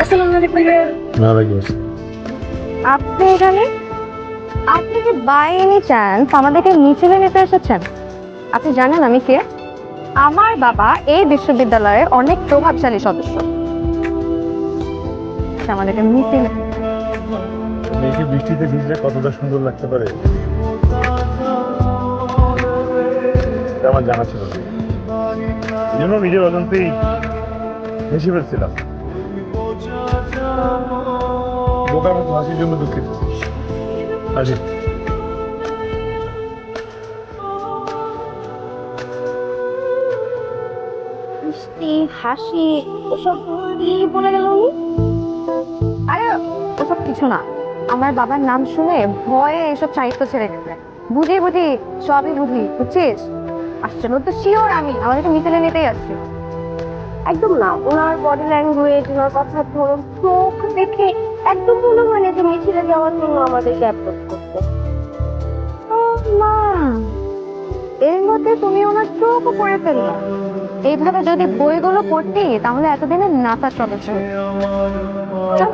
আসসালামু আলাইকুম আপনি এখানে? আপনি কি বাই এনি চান্স আমাদেরকে মিছিলে নিতে এসেছেন? আপনি জানেন আমি কে? আমার বাবা এই বিশ্ববিদ্যালয়ের অনেক প্রভাবশালী সদস্য। আমাদেরকে মিছিল মেয়েকে বৃষ্টিতে ভিজলে কতটা সুন্দর লাগতে পারে? আমার জানা ছিল। না জন্য নিজের অজান্তেই হেসে ফেলছিলাম। বোকার মতো হাসির জন্য দুঃখিত। মিষ্টি, হাসি, ওসব বলে গেল আরে, ওসব কিছু না। আমার বাবার নাম শুনে ভয়ে এসব সাহিত্য ছেড়ে গেছে। বুঝি বুঝি, সবই বুঝি, বুঝছিস? আসছে তো শিওর আমি। আমাদেরকে মিছিলে নিতেই আসছে। একদম না, ওনার বডি ল্যাঙ্গুয়েজ ওনার কথার ধরন, চোখ দেখে একদম মনে হয় না যে মিছিলে যাওয়ার জন্য আমাদেরকে অ্যাপ্রোচ করতে মা, এর মধ্যে তুমি ওনার চোখও পড়ে ফেলল এইভাবে যদি বইগুলো পড়তি, তাহলে এতদিনে সদস্য হতো। চল।